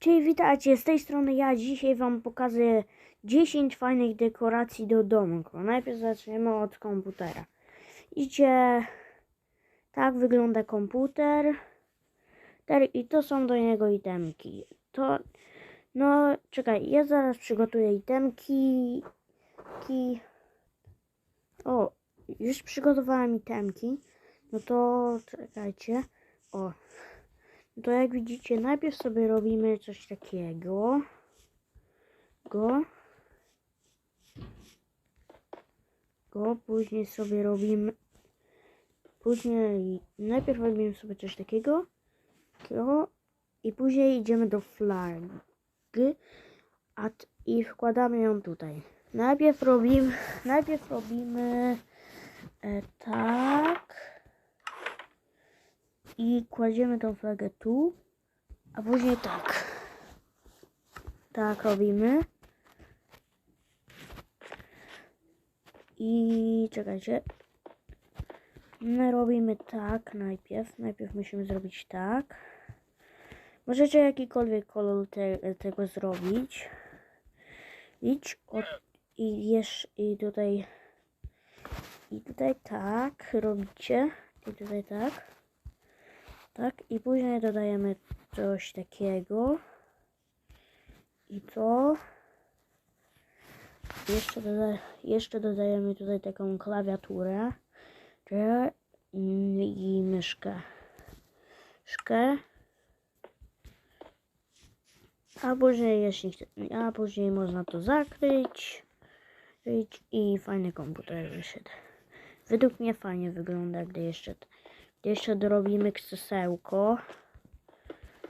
Cześć, witajcie, z tej strony ja. Dzisiaj Wam pokażę 10 fajnych dekoracji do domku. Najpierw zaczniemy od komputera. Idzie, tak wygląda komputer. Ter- I to są do niego itemki. To, no, czekaj, ja zaraz przygotuję itemki. Ki. O, już przygotowałem itemki. No to czekajcie. O, to jak widzicie, najpierw sobie robimy coś takiego. Go. Go, później sobie robimy. Później najpierw robimy sobie coś takiego. Go. I później idziemy do t- I wkładamy ją tutaj. Najpierw robimy. Najpierw robimy. E, tak. I kładziemy tą flagę tu, a później tak. Tak robimy. I czekajcie. My robimy tak najpierw. Najpierw musimy zrobić tak. Możecie jakikolwiek kolor te, tego zrobić. Idź od, i jeszcze i tutaj i tutaj tak robicie. I tutaj tak. Tak, i później dodajemy coś takiego. I to. Jeszcze, doda jeszcze dodajemy tutaj taką klawiaturę. I myszkę. Myszkę. A później, jeśli a później można to zakryć. I fajny komputer wyszedł. Według mnie fajnie wygląda, gdy jeszcze, jeszcze dorobimy krzesełko.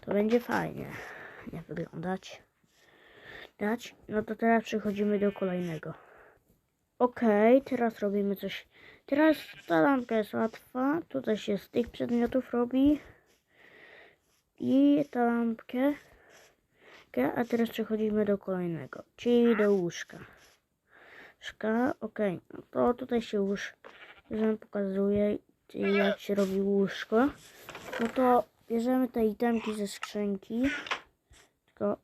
To będzie fajnie nie wyglądać. Dać? No to teraz przechodzimy do kolejnego. Okej, teraz robimy coś. Teraz ta lampka jest łatwa. Tutaj się z tych przedmiotów robi. I ta lampkę. A teraz przechodzimy do kolejnego, czyli do łóżka. Łóżka, okej. No to tutaj się już, pokazuje, czyli jak się robi łóżko. No to bierzemy te itemki ze skrzynki. Tylko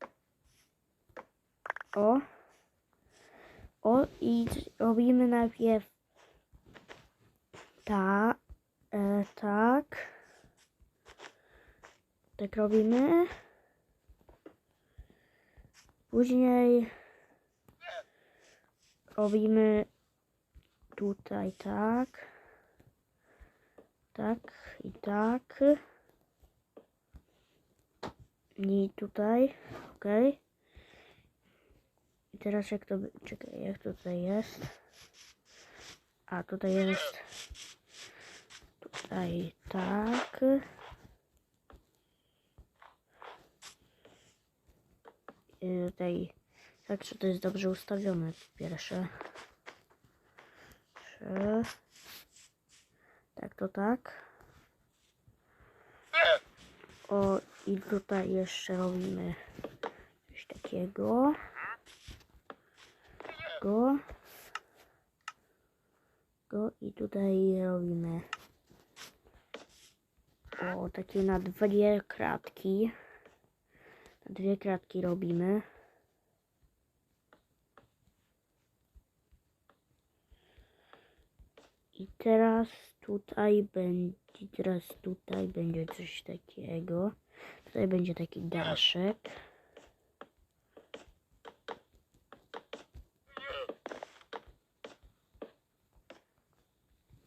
o. O i robimy najpierw ta, e, tak. Tak robimy. Później robimy tutaj tak. Tak i tak. I tutaj, ok. I teraz jak to, czekaj, jak tutaj jest. A tutaj jest. Tutaj tak. I tutaj, tak, czy to jest dobrze ustawione, pierwsze. Trzy. Tak, to tak. O, i tutaj jeszcze robimy coś takiego. Go. Go i tutaj robimy o, takie na dwie kratki. Na dwie kratki robimy. I teraz tutaj będzie, teraz tutaj będzie coś takiego. Tutaj będzie taki daszek.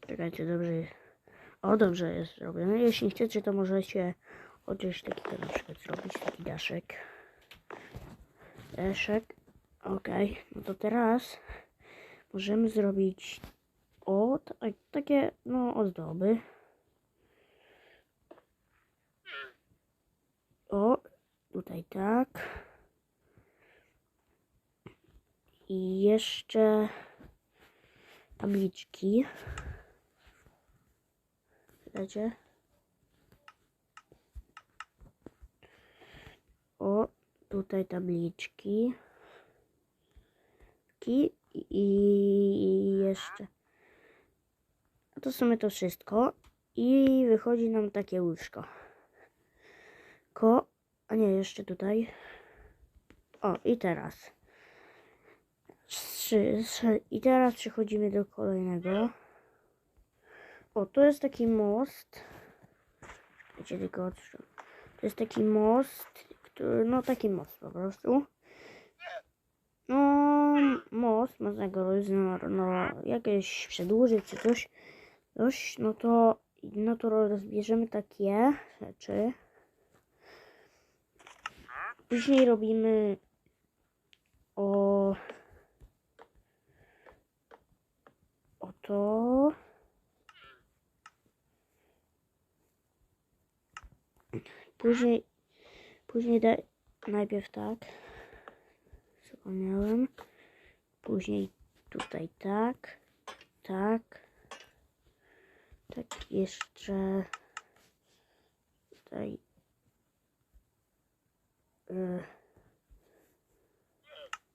Czekajcie, dobrze. O, dobrze jest zrobione. Jeśli chcecie, to możecie chociaż takiego na przykład zrobić, taki daszek. Daszek. Okej, no to teraz możemy zrobić o, tak, takie, no, ozdoby. O, tutaj tak. I jeszcze tabliczki. Wiecie? O, tutaj tabliczki. Ki- I jeszcze. A to w sumie to wszystko. I wychodzi nam takie łóżko. Ko A nie, jeszcze tutaj. O, i teraz. Trzy, trzy, I teraz przechodzimy do kolejnego. O, to jest taki most. Wiecie, tylko odszedł. To jest taki most, który, no taki most po prostu. No, most, można go no, no, jakieś przedłużyć czy coś, coś, no to, no to rozbierzemy takie rzeczy. Później robimy o, o to. Później, później da, najpierw tak. Zapomniałem. Później tutaj tak, tak, tak jeszcze tutaj y,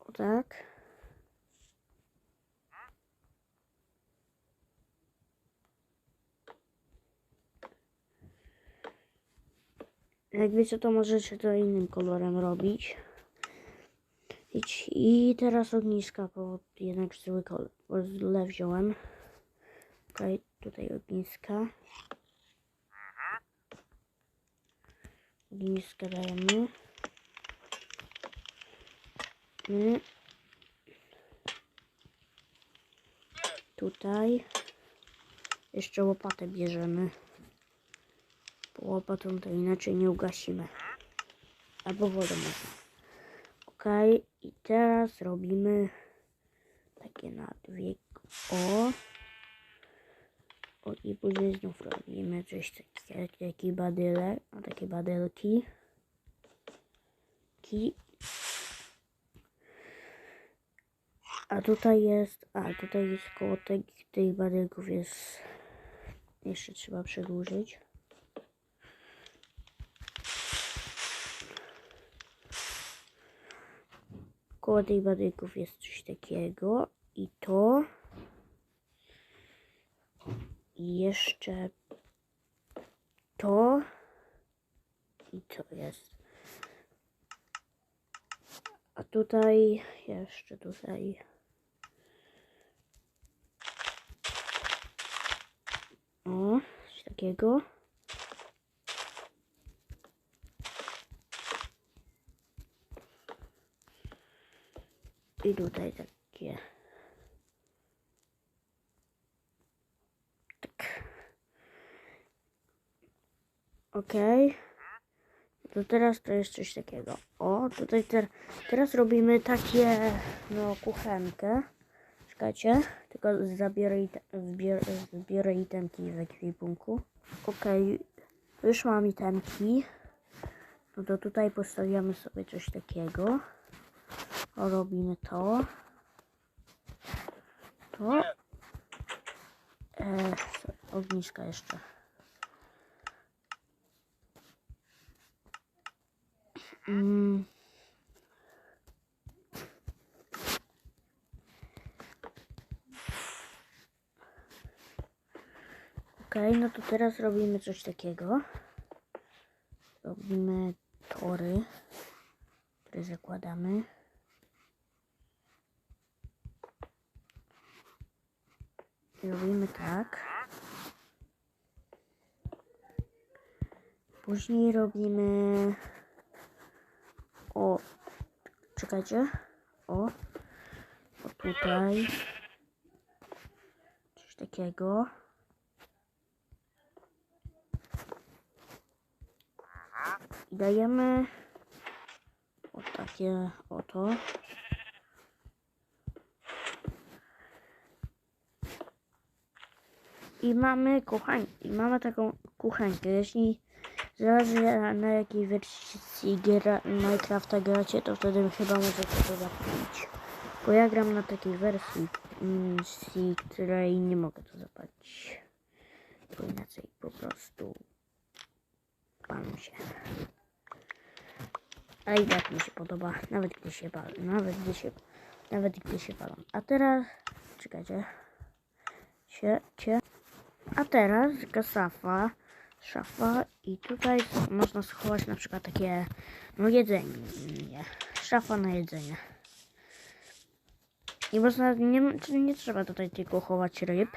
o tak. Jak wiecie, to możecie to innym kolorem robić. I teraz ogniska, bo jednak zły kolor, bo źle wziąłem. Okej, tutaj ogniska. Ogniska dajemy. My. Tutaj. Jeszcze łopatę bierzemy. Bo łopatą to inaczej nie ugasimy. Albo wodą można. Okej, i teraz robimy takie na dwie o. I później znów robimy coś takiego, taki badylek, no takie badelki. Ki. A tutaj jest, a tutaj jest koło tych, tych badelków jest, jeszcze trzeba przedłużyć. Koło tych badyków jest coś takiego. I to. I jeszcze to. I to jest. A tutaj jeszcze tutaj. O, coś takiego. I tutaj takie. Okej. To teraz to jest coś takiego. O, tutaj ter teraz robimy takie, no, kuchenkę. Czekajcie, tylko zabiorę, ite zbior zbiorę itemki w ekwipunku. Okej, już mam itemki. No to tutaj postawiamy sobie coś takiego. O, robimy to. To. E, ogniska jeszcze. Mm. Okej, no to teraz robimy coś takiego. Robimy tory, które zakładamy. Robimy tak. Później robimy o czekajcie. O. O tutaj. Coś takiego. I dajemy o takie oto. I mamy kuchań, i mamy taką kuchenkę. Jeśli zależy na jakiej wersji giera, Minecrafta gracie, to wtedy chyba możecie to zapalić. Bo ja gram na takiej wersji, wersji, której nie mogę to zapalić. Bo inaczej po prostu palam się. A i tak mi się podoba, nawet gdy się palę, nawet gdy się, nawet gdy się palam. A teraz, czekajcie, się, cie. A teraz Gasafa szafa i tutaj można schować na przykład takie no jedzenie. Szafa na jedzenie. I można, nie, nie trzeba tutaj tylko chować ryb,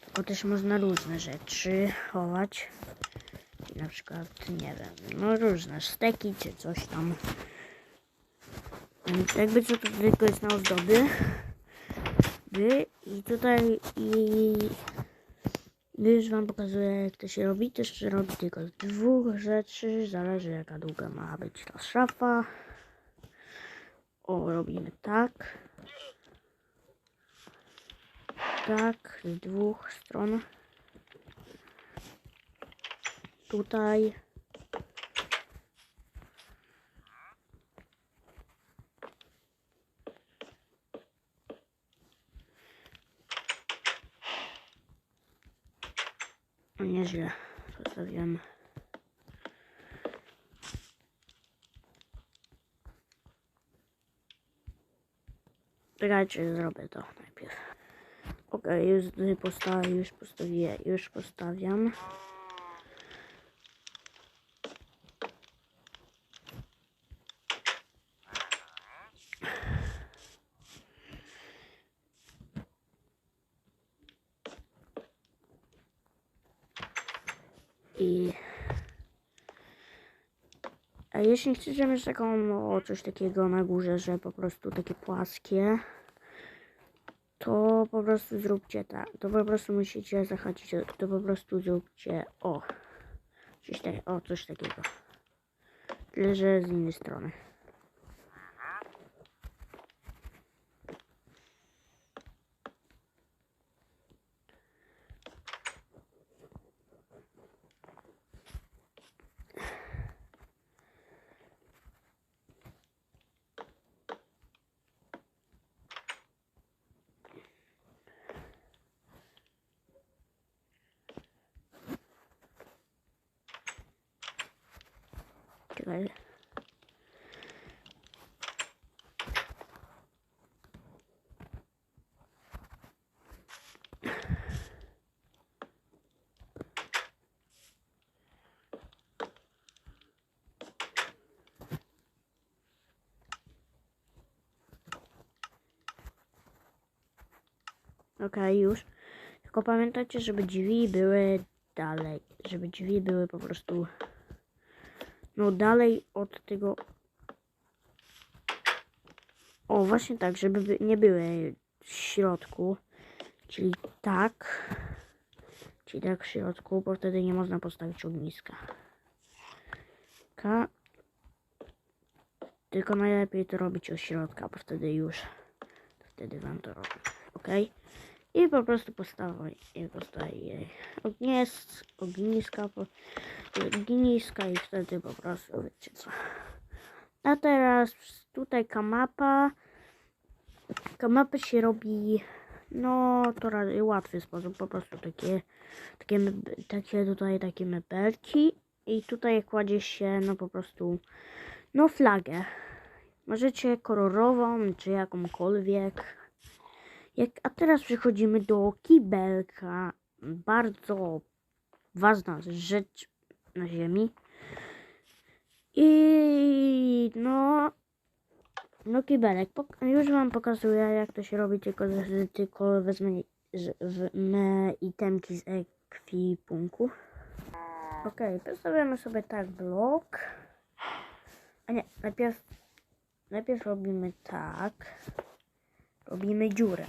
tylko też można różne rzeczy chować. Na przykład, nie wiem, no różne steki czy coś tam. Więc jakby co to tylko jest na ozdoby. By i tutaj i już wam pokazuję jak to się robi. To się robi tylko z dwóch rzeczy. Zależy jaka długa ma być ta szafa. O, robimy tak. Tak, z dwóch stron. Tutaj. O, nieźle postawiłem. Czekajcie, zrobię to najpierw. Okej, już postawię, już postawię, już postawiam. I jeśli chcecie mieć taką no, coś takiego na górze, że po prostu takie płaskie, to po prostu zróbcie tak. To po prostu musicie zahaczyć, o- to po prostu zróbcie o. Coś, tak, o, coś takiego. Tyle, że z innej strony. Czekaj. Okej, już. Tylko pamiętajcie, żeby drzwi były dalej. Żeby drzwi były po prostu no dalej od tego. O, właśnie tak, żeby by- nie były w środku. Czyli tak. Czyli tak w środku, bo wtedy nie można postawić ogniska. Ka. Tylko najlepiej to robić od środka, bo wtedy już. Wtedy wam to robi. Ok? I po prostu postawię, postawię ognisk, ogniska, ogniska i wtedy po prostu wiecie co. A teraz tutaj kamapa. Kamapy się robi no to łatwy sposób, po prostu takie, takie, takie tutaj takie mebelki i tutaj kładzie się no po prostu no flagę. Możecie kolorową czy jakąkolwiek. Jak, a teraz przechodzimy do kibelka. Bardzo ważna rzecz na ziemi. I no, no kibelek. Już wam pokazuję jak to się robi, tylko, tylko wezmę wezmę itemki z ekwipunku. Ok, postawiamy sobie tak blok. A nie, najpierw, najpierw robimy tak. Robimy dziurę.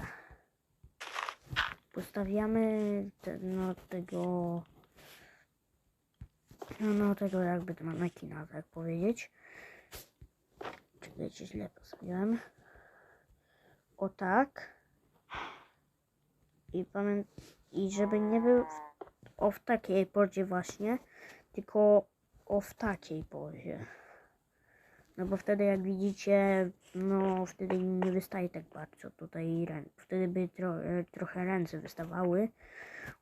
Postawiamy te, no, tego. No, no tego jakby to manekina, tak powiedzieć. Czekajcie, źle postawiłem. O tak. I. I żeby nie był w, o w takiej porzie właśnie, tylko o w takiej porzie. No bo wtedy jak widzicie, no wtedy nie wystaje tak bardzo tutaj ręce. Wtedy by tro, e, trochę ręce wystawały.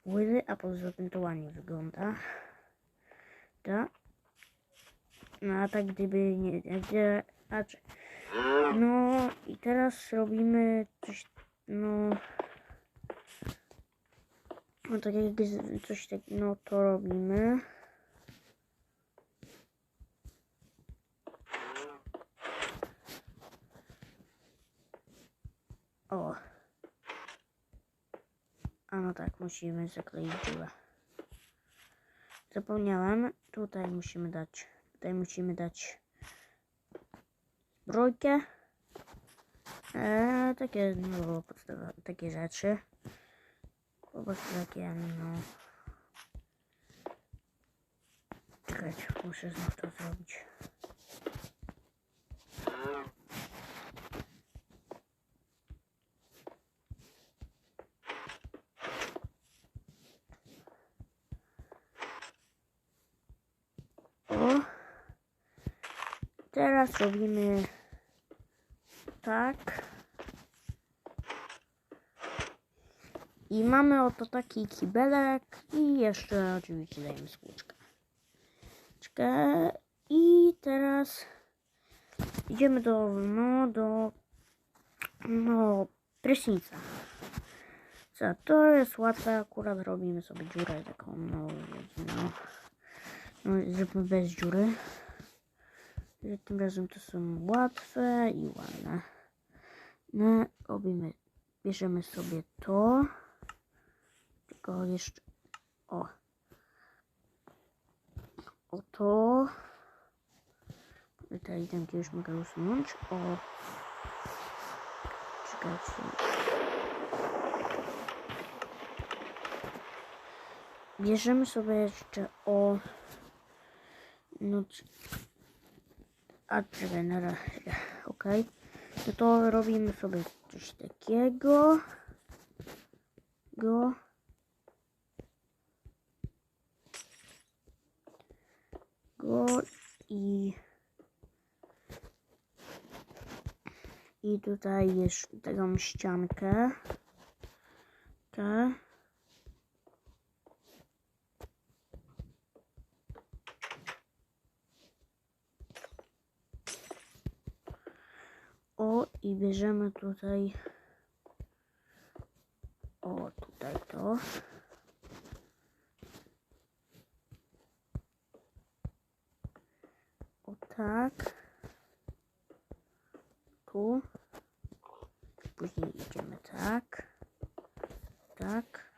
Łydy, a poza tym to ładnie wygląda. Tak. No a tak gdyby nie, a, czy- no i teraz robimy coś, no No tak jak coś tak, no to robimy. O. A no tak, musimy zakleić dziurę. Zapomniałem, tutaj musimy dać, tutaj musimy dać zbrojkę. Eee, takie, no, podstawa, takie rzeczy. Po prostu takie, no... Czekajcie, muszę znów to zrobić. O. Teraz robimy tak. I mamy oto taki kibelek i jeszcze oczywiście dajemy skłuczkę. I teraz idziemy do, no, do, no, prysznica. Co, to jest łatwe, akurat robimy sobie dziurę taką, no, no, no zróbmy bez dziury. Tym razem to są łatwe i ładne. No, robimy, bierzemy sobie to. Tylko jeszcze, o. O to. Tutaj ten już mogę usunąć. O. Czekajcie. Bierzemy sobie jeszcze o. No. C- A czekaj, na razie. Okej. No to robimy sobie coś takiego. Go. Go i. I tutaj jeszcze taką ściankę. Tak. O, i bierzemy tutaj. O, tutaj to. O tak. Tu. Później idziemy tak. Tak.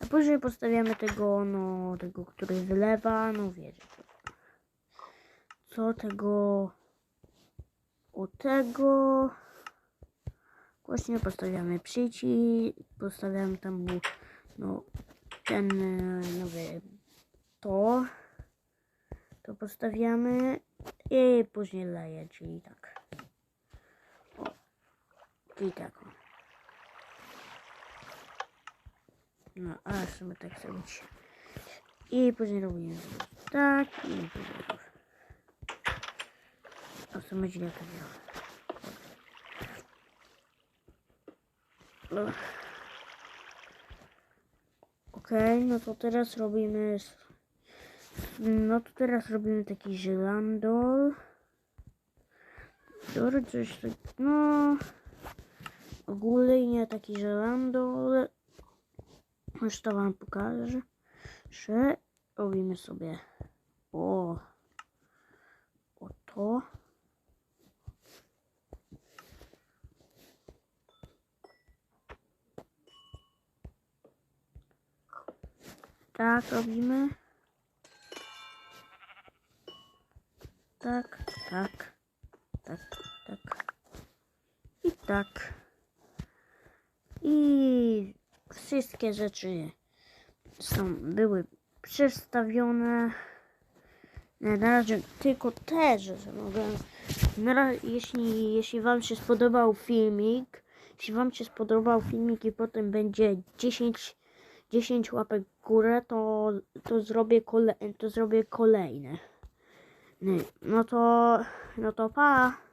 A później postawiamy tego, no, tego, który wylewa, no wiecie. Co tego, o tego. Właśnie postawiamy przycisk, postawiamy tam, bu- no, ten, e, no wie, to, to postawiamy i później leje, czyli tak. O, czyli tak. No, a sobie tak zrobić. I później robimy tak i później A w sumie źle to. No. Okej, no to teraz robimy. No to teraz robimy taki żelandol. Dobra, coś tak. No. Ogólnie taki żelandol. Już to wam pokażę. Że robimy sobie. O. O to. Tak robimy. Tak, tak, tak, tak. I tak. I wszystkie rzeczy są, były przestawione. Na razie tylko te rzeczy mogę. Na razie, jeśli, jeśli Wam się spodobał filmik, jeśli Wam się spodobał filmik i potem będzie 10, 10 łapek w górę, to, to, zrobię, kole, to zrobię kolejne. No, to, no to pa.